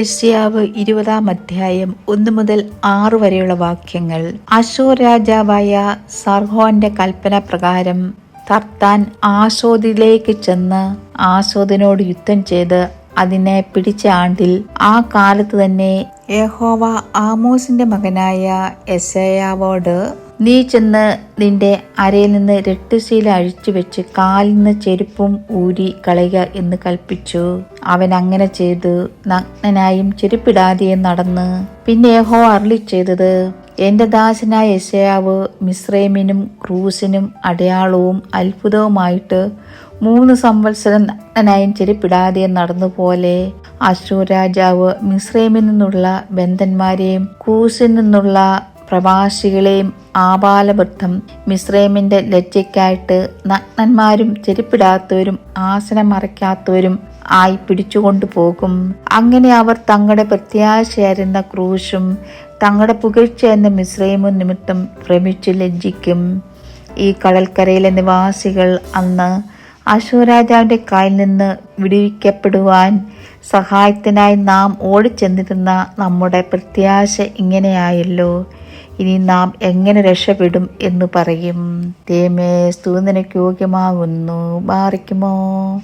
യശ്യാവ് ഇരുപതാം അധ്യായം ഒന്ന് മുതൽ ആറ് വരെയുള്ള വാക്യങ്ങൾ. അശോ രാജാവായ സർഹോന്റെ കൽപ്പന പ്രകാരം തർത്താൻ ആശോദിലേക്ക് ചെന്ന് ആശോദിനോട് യുദ്ധം ചെയ്ത് അതിനെ പിടിച്ച ആണ്ടിൽ ആ കാലത്ത് തന്നെ യഹോവ ആമോസിന്റെ മകനായ എസയാവോട് നീ ചെന്ന് നിന്റെ അരയിൽ നിന്ന് രട്ടുശീല അഴിച്ചു വെച്ച് കാലിൽ നിന്ന് ചെരുപ്പും ഊരി കളയുക എന്ന് കൽപ്പിച്ചു അവൻ അങ്ങനെ ചെയ്തു നഗ്നനായും ചെരുപ്പിടാതെയും നടന്ന്. പിന്നെ യഹോ അർളി ചെയ്തത് എന്റെ ദാസനായ യശയാവ് മിശ്രൈമിനും ക്രൂസിനും അടയാളവും അത്ഭുതവുമായിട്ട് മൂന്ന് സംവത്സരം നഗ്നനായും ചെരുപ്പിടാതെയും നടന്നുപോലെ അശൂർ രാജാവ് മിശ്രൈമിൽ നിന്നുള്ള ബന്ധന്മാരെയും കൂസിൽ നിന്നുള്ള പ്രവാസികളെയും ആപാലവൃദ്ധം മിശ്രൈമിന്റെ ലജ്ജയ്ക്കായിട്ട് നഗ്നന്മാരും ചെരുപ്പിടാത്തവരും ആസനം മറയ്ക്കാത്തവരും ആയി പിടിച്ചുകൊണ്ടു പോകും അങ്ങനെ അവർ തങ്ങളുടെ പ്രത്യാശയായിരുന്ന ക്രൂശും തങ്ങളുടെ പുകഴ്ച എന്ന മിശ്രൈമും നിമിത്തം ഭ്രമിച്ചു ലജ്ജിക്കും. ഈ കടൽക്കരയിലെ നിവാസികൾ അന്ന് അശോരാജാവിന്റെ കയ്യിൽ നിന്ന് വിടുവിക്കപ്പെടുവാൻ സഹായത്തിനായി നാം ഓടിച്ചെന്നിരുന്ന നമ്മുടെ പ്രത്യാശ ഇങ്ങനെയായല്ലോ. ഇനി നാം എങ്ങനെ രക്ഷപ്പെടും എന്ന് പറയും. തേമേ സ്തൂന്നനയ്ക്ക് യോഗ്യമാകുന്നു. ബാറിക്കുമോ?